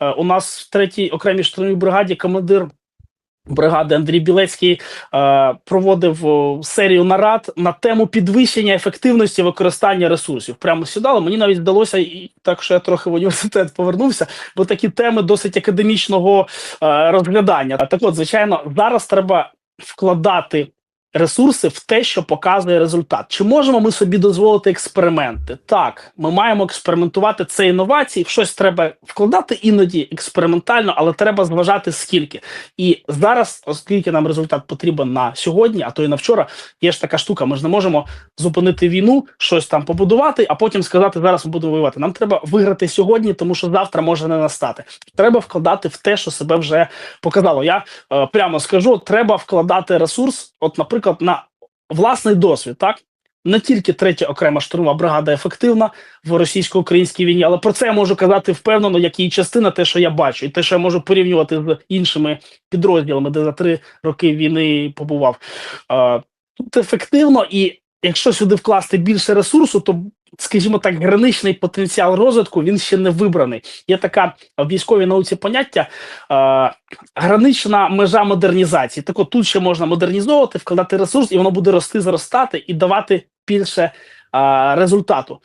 Е, у нас в третій окремій штурмовій бригаді командир бригади Андрій Білецький е, проводив серію нарад на тему підвищення ефективності використання ресурсів. Прямо сідали. Мені навіть вдалося, і так що я трохи в університет повернувся, бо такі теми досить академічного е, розглядання. Так от, звичайно, зараз треба вкладати. Ресурси в те, що показує результат. Чи можемо ми собі дозволити експерименти? Так, ми маємо експериментувати це інновації. В щось треба вкладати іноді експериментально, але треба зважати скільки. І зараз, оскільки нам результат потрібен на сьогодні, а то і на вчора, є ж така штука. Ми ж не можемо зупинити війну, щось там побудувати, а потім сказати, зараз ми будемо воювати. Нам треба виграти сьогодні, тому що завтра може не настати. Треба вкладати в те, що себе вже показало. Я е, прямо скажу: треба вкладати ресурс, от, наприклад, на власний досвід, так. Не тільки третя окрема штурмова бригада ефективна в російсько-українській війні, але про це я можу казати впевнено, як її частина, те, що я бачу, і те, що я можу порівнювати з іншими підрозділами, де за три роки війни побував. Тут ефективно, і якщо сюди вкласти більше ресурсу, то скажімо так, граничний потенціал розвитку він ще не вибраний. Є така в військовій науці поняття е, гранична межа модернізації. Так от тут ще можна модернізовувати, вкладати ресурс, і воно буде рости, зростати і давати більше е, результату.